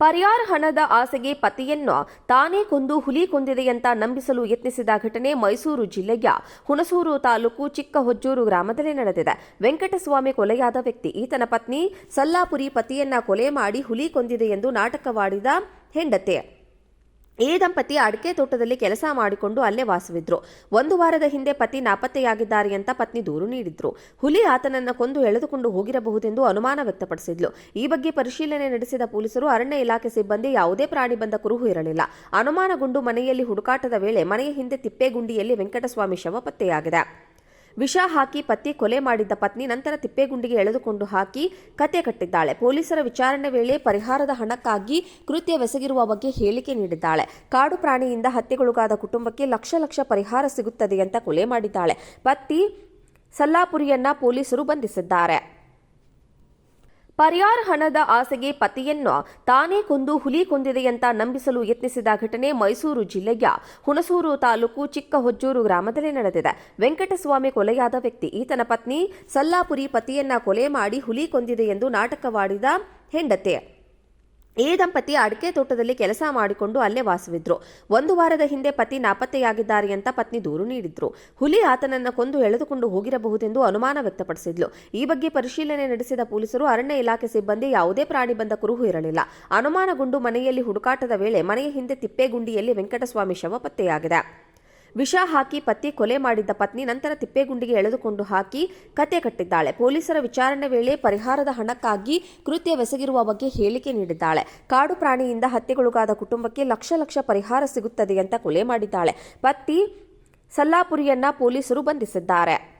ಪರಿಹಾರ ಹಣದ ಆಸೆಗೆ ಪತಿಯನ್ನು ತಾನೇ ಕೊಂದು ಹುಲಿ ಕೊಂದಿದೆಯಂತ ನಂಬಿಸಲು ಯತ್ನಿಸಿದ ಘಟನೆ ಮೈಸೂರು ಜಿಲ್ಲೆಯ ಹುಣಸೂರು ತಾಲೂಕು ಚಿಕ್ಕ ಹೊಜ್ಜೂರು ಗ್ರಾಮದಲ್ಲಿ ನಡೆದಿದೆ. ವೆಂಕಟಸ್ವಾಮಿ ಕೊಲೆಯಾದ ವ್ಯಕ್ತಿ. ಈತನ ಪತ್ನಿ ಸಲ್ಲಾಪುರಿ ಪತಿಯನ್ನ ಕೊಲೆ ಮಾಡಿ ಹುಲಿ ಕೊಂದಿದೆ ಎಂದು ನಾಟಕವಾಡಿದ ಹೆಂಡತಿ. ಈ ದಂಪತಿ ಅಡಿಕೆ ತೋಟದಲ್ಲಿ ಕೆಲಸ ಮಾಡಿಕೊಂಡು ಅಲ್ಲೇ ವಾಸವಿದ್ರು. ಒಂದು ವಾರದ ಹಿಂದೆ ಪತಿ ನಾಪತ್ತೆಯಾಗಿದ್ದಾರೆ ಅಂತ ಪತ್ನಿ ದೂರು ನೀಡಿದ್ರು. ಹುಲಿ ಆತನನ್ನ ಕೊಂದು ಎಳೆದುಕೊಂಡು ಹೋಗಿರಬಹುದೆಂದು ಅನುಮಾನ ವ್ಯಕ್ತಪಡಿಸಿದ್ಲು. ಈ ಬಗ್ಗೆ ಪರಿಶೀಲನೆ ನಡೆಸಿದ ಪೊಲೀಸರು ಅರಣ್ಯ ಇಲಾಖೆ ಸಿಬ್ಬಂದಿ ಯಾವುದೇ ಪ್ರಾಣಿ ಬಂದ ಕುರುಹು ಇರಲಿಲ್ಲ. ಅನುಮಾನಗೊಂಡು ಮನೆಯಲ್ಲಿ ಹುಡುಕಾಟದ ವೇಳೆ ಮನೆಯ ಹಿಂದೆ ತಿಪ್ಪೇಗುಂಡಿಯಲ್ಲಿ ವೆಂಕಟಸ್ವಾಮಿ ಶವ ಪತ್ತೆಯಾಗಿದೆ ವಿಷ ಹಾಕಿ ಪತಿ ಕೊಲೆ ಮಾಡಿದ್ದ ಪತ್ನಿ ನಂತರ ತಿಪ್ಪೇಗುಂಡಿಗೆ ಎಳೆದುಕೊಂಡು ಹಾಕಿ ಕತೆ ಕಟ್ಟಿದ್ದಾಳೆ. ಪೊಲೀಸರ ವಿಚಾರಣೆ ವೇಳೆ ಪರಿಹಾರದ ಹಣಕ್ಕಾಗಿ ಕೃತ್ಯವೆಸಗಿರುವ ಬಗ್ಗೆ ಹೇಳಿಕೆ ನೀಡಿದ್ದಾಳೆ. ಕಾಡು ಪ್ರಾಣಿಯಿಂದ ಹತ್ಯೆಗೊಳಗಾದ ಕುಟುಂಬಕ್ಕೆ ಲಕ್ಷ ಲಕ್ಷ ಪರಿಹಾರ ಸಿಗುತ್ತದೆ ಅಂತ ಕೊಲೆ ಮಾಡಿದ್ದಾಳೆ. ಪತಿ ಸಲ್ಲಾಪುರಿಯನ್ನ ಪೊಲೀಸರು ಬಂಧಿಸಿದ್ದಾರೆ. ಪರಿಹಾರ ಹಣದ ಆಸೆಗೆ ಪತಿಯನ್ನು ತಾನೇ ಕೊಂದು ಹುಲಿ ಕೊಂದಿದೆಯಂತ ನಂಬಿಸಲು ಯತ್ನಿಸಿದ ಘಟನೆ ಮೈಸೂರು ಜಿಲ್ಲೆಯ ಹುಣಸೂರು ತಾಲೂಕು ಚಿಕ್ಕಹೊಜ್ಜೂರು ಗ್ರಾಮದಲ್ಲಿ ನಡೆದಿದೆ. ವೆಂಕಟಸ್ವಾಮಿ ಕೊಲೆಯಾದ ವ್ಯಕ್ತಿ. ಈತನ ಪತ್ನಿ ಸಲ್ಲಾಪುರಿ ಪತಿಯನ್ನ ಕೊಲೆ ಮಾಡಿ ಹುಲಿ ಕೊಂದಿದೆ ಎಂದು ನಾಟಕವಾಡಿದ ಹೆಂಡತಿ. ಈ ದಂಪತಿ ಅಡಿಕೆ ತೋಟದಲ್ಲಿ ಕೆಲಸ ಮಾಡಿಕೊಂಡು ಅಲ್ಲೇ ವಾಸವಿದ್ರು. ಒಂದು ವಾರದ ಹಿಂದೆ ಪತಿ ನಾಪತ್ತೆಯಾಗಿದ್ದಾರೆ ಅಂತ ಪತ್ನಿ ದೂರು ನೀಡಿದ್ರು. ಹುಲಿ ಆತನನ್ನ ಕೊಂದು ಎಳೆದುಕೊಂಡು ಹೋಗಿರಬಹುದೆಂದು ಅನುಮಾನ ವ್ಯಕ್ತಪಡಿಸಿದ್ಲು. ಈ ಬಗ್ಗೆ ಪರಿಶೀಲನೆ ನಡೆಸಿದ ಪೊಲೀಸರು ಅರಣ್ಯ ಇಲಾಖೆ ಸಿಬ್ಬಂದಿ ಯಾವುದೇ ಪ್ರಾಣಿ ಬಂದ ಕುರುಹು ಇರಲಿಲ್ಲ. ಅನುಮಾನಗೊಂಡು ಮನೆಯಲ್ಲಿ ಹುಡುಕಾಟದ ವೇಳೆ ಮನೆಯ ಹಿಂದೆ ತಿಪ್ಪೇಗುಂಡಿಯಲ್ಲಿ ವೆಂಕಟಸ್ವಾಮಿ ಶವ ಪತ್ತೆಯಾಗಿದೆ ವಿಷ ಹಾಕಿ ಪತಿ ಕೊಲೆ ಮಾಡಿದ್ದ ಪತ್ನಿ ನಂತರ ತಿಪ್ಪೇಗುಂಡಿಗೆ ಎಳೆದುಕೊಂಡು ಹಾಕಿ ಕತೆ ಕಟ್ಟಿದ್ದಾಳೆ. ಪೊಲೀಸರ ವಿಚಾರಣೆ ವೇಳೆ ಪರಿಹಾರದ ಹಣಕ್ಕಾಗಿ ಕೃತ್ಯವೆಸಗಿರುವ ಬಗ್ಗೆ ಹೇಳಿಕೆ ನೀಡಿದ್ದಾಳೆ. ಕಾಡು ಪ್ರಾಣಿಯಿಂದ ಹತ್ಯೆಗೊಳಗಾದ ಕುಟುಂಬಕ್ಕೆ ಲಕ್ಷ ಲಕ್ಷ ಪರಿಹಾರ ಸಿಗುತ್ತದೆ ಅಂತ ಕೊಲೆ ಮಾಡಿದ್ದಾಳೆ. ಪತಿ ಸಲ್ಲಾಪುರಿಯನ್ನ ಪೊಲೀಸರು ಬಂಧಿಸಿದ್ದಾರೆ.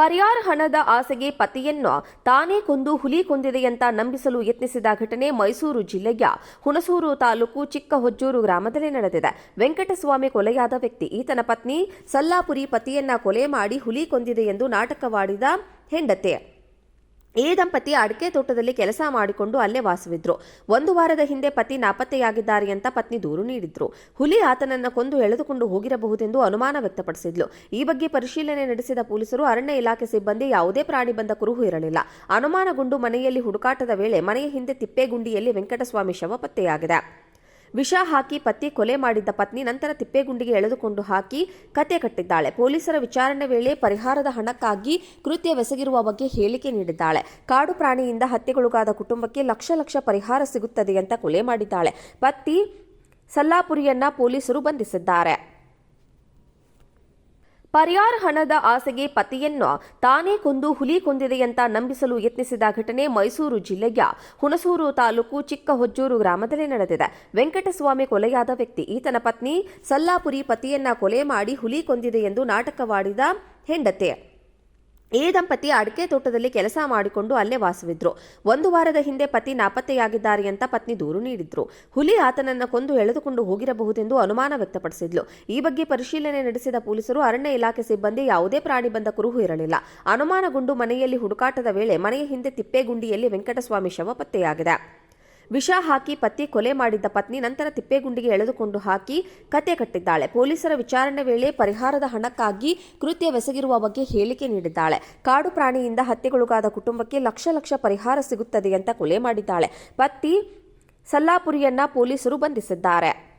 ಪರಿಹಾರ ಹಣದ ಆಸೆಗೆ ಪತಿಯನ್ನು ತಾನೇ ಕೊಂದು ಹುಲಿ ಕೊಂದಿದೆಯಂತ ನಂಬಿಸಲು ಯತ್ನಿಸಿದ ಘಟನೆ ಮೈಸೂರು ಜಿಲ್ಲೆಯ ಹುಣಸೂರು ತಾಲೂಕು ಚಿಕ್ಕಹೊಜ್ಜೂರು ಗ್ರಾಮದಲ್ಲಿ ನಡೆದಿದೆ. ವೆಂಕಟಸ್ವಾಮಿ ಕೊಲೆಯಾದ ವ್ಯಕ್ತಿ. ಈತನ ಪತ್ನಿ ಸಲ್ಲಾಪುರಿ ಪತಿಯನ್ನ ಕೊಲೆ ಮಾಡಿ ಹುಲಿ ಕೊಂದಿದೆ ಎಂದು ನಾಟಕವಾಡಿದ ಹೆಂಡತಿ. ಈ ದಂಪತಿ ಅಡಿಕೆ ತೋಟದಲ್ಲಿ ಕೆಲಸ ಮಾಡಿಕೊಂಡು ಅಲ್ಲೇ ವಾಸವಿದ್ರು. ಒಂದು ವಾರದ ಹಿಂದೆ ಪತಿ ನಾಪತ್ತೆಯಾಗಿದ್ದಾರೆ ಅಂತ ಪತ್ನಿ ದೂರು ನೀಡಿದ್ರು. ಹುಲಿ ಆತನನ್ನ ಕೊಂದು ಎಳೆದುಕೊಂಡು ಹೋಗಿರಬಹುದೆಂದು ಅನುಮಾನ ವ್ಯಕ್ತಪಡಿಸಿದ್ಲು. ಈ ಬಗ್ಗೆ ಪರಿಶೀಲನೆ ನಡೆಸಿದ ಪೊಲೀಸರು ಅರಣ್ಯ ಇಲಾಖೆ ಸಿಬ್ಬಂದಿ ಯಾವುದೇ ಪ್ರಾಣಿ ಬಂದ ಕುರುಹು ಇರಲಿಲ್ಲ. ಅನುಮಾನಗೊಂಡು ಮನೆಯಲ್ಲಿ ಹುಡುಕಾಟದ ವೇಳೆ ಮನೆಯ ಹಿಂದೆ ತಿಪ್ಪೇಗುಂಡಿಯಲ್ಲಿ ವೆಂಕಟಸ್ವಾಮಿ ಶವ ಪತ್ತೆಯಾಗಿದೆ. ವಿಷ ಹಾಕಿ ಪತಿ ಕೊಲೆ ಮಾಡಿದ್ದ ಪತ್ನಿ ನಂತರ ತಿಪ್ಪೇಗುಂಡಿಗೆ ಎಳೆದುಕೊಂಡು ಹಾಕಿ ಕತೆ ಕಟ್ಟಿದ್ದಾಳೆ. ಪೊಲೀಸರ ವಿಚಾರಣೆ ವೇಳೆ ಪರಿಹಾರದ ಹಣಕ್ಕಾಗಿ ಕೃತ್ಯವೆಸಗಿರುವ ಬಗ್ಗೆ ಹೇಳಿಕೆ ನೀಡಿದ್ದಾಳೆ. ಕಾಡು ಪ್ರಾಣಿಯಿಂದ ಹತ್ಯೆಗೊಳಗಾದ ಕುಟುಂಬಕ್ಕೆ ಲಕ್ಷ ಲಕ್ಷ ಪರಿಹಾರ ಸಿಗುತ್ತದೆ ಅಂತ ಕೊಲೆ ಮಾಡಿದ್ದಾಳೆ. ಪತಿ ಸಲ್ಲಾಪುರಿಯನ್ನ ಪೊಲೀಸರು ಬಂಧಿಸಿದ್ದಾರೆ. ಪರಿಹಾರ ಹಣದ ಆಸೆಗೆ ಪತಿಯನ್ನು ತಾನೇ ಕೊಂದು ಹುಲಿ ಕೊಂದಿದೆಯಂತ ನಂಬಿಸಲು ಯತ್ನಿಸಿದ ಘಟನೆ ಮೈಸೂರು ಜಿಲ್ಲೆಯ ಹುಣಸೂರು ತಾಲೂಕು ಚಿಕ್ಕ ಹೊಜ್ಜೂರು ಗ್ರಾಮದಲ್ಲಿ ನಡೆದಿದೆ. ವೆಂಕಟಸ್ವಾಮಿ ಕೊಲೆಯಾದ ವ್ಯಕ್ತಿ. ಈತನ ಪತ್ನಿ ಸಲ್ಲಾಪುರಿ ಪತಿಯನ್ನ ಕೊಲೆ ಮಾಡಿ ಹುಲಿ ಕೊಂದಿದೆ ಎಂದು ನಾಟಕವಾಡಿದ ಹೆಂಡತಿ. ಈ ದಂಪತಿ ಅಡಿಕೆ ತೋಟದಲ್ಲಿ ಕೆಲಸ ಮಾಡಿಕೊಂಡು ಅಲ್ಲೇ ವಾಸವಿದ್ರು. ಒಂದು ವಾರದ ಹಿಂದೆ ಪತಿ ನಾಪತ್ತೆಯಾಗಿದ್ದಾರೆ ಅಂತ ಪತ್ನಿ ದೂರು ನೀಡಿದ್ರು. ಹುಲಿ ಆತನನ್ನ ಕೊಂದು ಎಳೆದುಕೊಂಡು ಹೋಗಿರಬಹುದೆಂದು ಅನುಮಾನ ವ್ಯಕ್ತಪಡಿಸಿದ್ಲು. ಈ ಬಗ್ಗೆ ಪರಿಶೀಲನೆ ನಡೆಸಿದ ಪೊಲೀಸರು ಅರಣ್ಯ ಇಲಾಖೆ ಸಿಬ್ಬಂದಿ ಯಾವುದೇ ಪ್ರಾಣಿ ಬಂದ ಕುರುಹು ಇರಲಿಲ್ಲ. ಅನುಮಾನಗೊಂಡು ಮನೆಯಲ್ಲಿ ಹುಡುಕಾಟದ ವೇಳೆ ಮನೆಯ ಹಿಂದೆ ತಿಪ್ಪೇಗುಂಡಿಯಲ್ಲಿ ವೆಂಕಟಸ್ವಾಮಿ ಶವ ಪತ್ತೆಯಾಗಿದೆ. ವಿಷ ಹಾಕಿ ಪತಿ ಕೊಲೆ ಮಾಡಿದ್ದ ಪತ್ನಿ ನಂತರ ತಿಪ್ಪೇಗುಂಡಿಗೆ ಎಳೆದುಕೊಂಡು ಹಾಕಿ ಕತೆ ಕಟ್ಟಿದ್ದಾಳೆ. ಪೊಲೀಸರ ವಿಚಾರಣೆ ವೇಳೆ ಪರಿಹಾರದ ಹಣಕ್ಕಾಗಿ ಕೃತ್ಯವೆಸಗಿರುವ ಬಗ್ಗೆ ಹೇಳಿಕೆ ನೀಡಿದ್ದಾಳೆ. ಕಾಡು ಪ್ರಾಣಿಯಿಂದ ಹತ್ಯೆಗೊಳಗಾದ ಕುಟುಂಬಕ್ಕೆ ಲಕ್ಷ ಲಕ್ಷ ಪರಿಹಾರ ಸಿಗುತ್ತದೆ ಅಂತ ಕೊಲೆ ಮಾಡಿದ್ದಾಳೆ. ಪತಿ ಸಲ್ಲಾಪುರಿಯನ್ನ ಪೊಲೀಸರು ಬಂಧಿಸಿದ್ದಾರೆ.